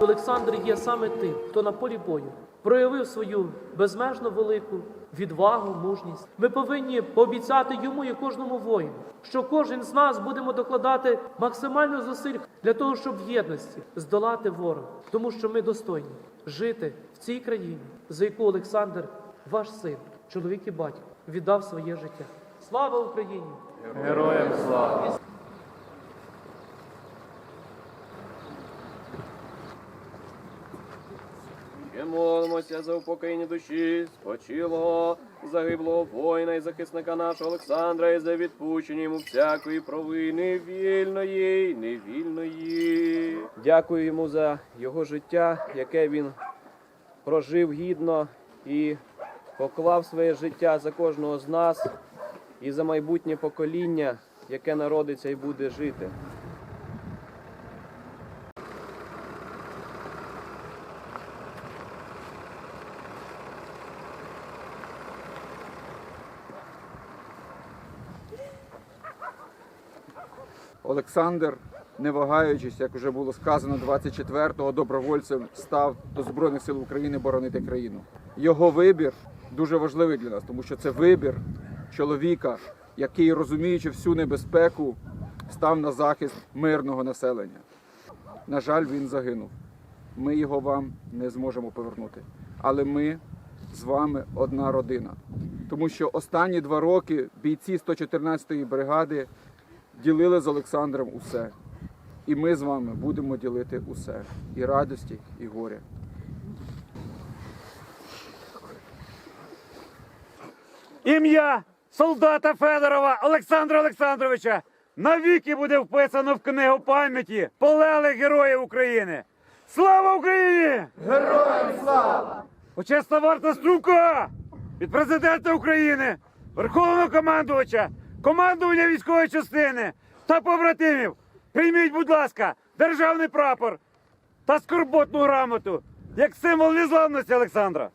Олександр є саме тим, хто на полі бою проявив свою безмежно велику відвагу, мужність. Ми повинні пообіцяти йому і кожному воїну, що кожен з нас будемо докладати максимально зусиль для того, щоб в єдності здолати ворога, тому що ми достойні жити в цій країні, за яку Олександр, ваш син, чоловік і батько, віддав своє життя. Слава Україні! Героям слава! Ще молимося за упокоєння душі, спочилого, загиблого воїна і захисника нашого Олександра, і за відпущення йому всякої провини вільної невільної. Дякую йому за його життя, яке він прожив гідно і поклав своє життя за кожного з нас і за майбутнє покоління, яке народиться і буде жити. Олександр, не вагаючись, як вже було сказано, 24-го добровольцем став до Збройних сил України боронити країну. Його вибір дуже важливий для нас, тому що це вибір чоловіка, який, розуміючи всю небезпеку, став на захист мирного населення. На жаль, він загинув. Ми його вам не зможемо повернути. Але ми з вами одна родина. Тому що останні два роки бійці 114-ї бригади ділили з Олександром усе. І ми з вами будемо ділити усе. І радості, і горя. Ім'я солдата Федорова Олександра Олександровича навіки буде вписано в книгу пам'яті полеглих героїв України. Слава Україні! Героям слава! Почесна варта Струка від президента України, Верховного командувача, командування військової частини та побратимів. Прийміть, будь ласка, державний прапор та скорботну грамоту як символ незламності Олександра.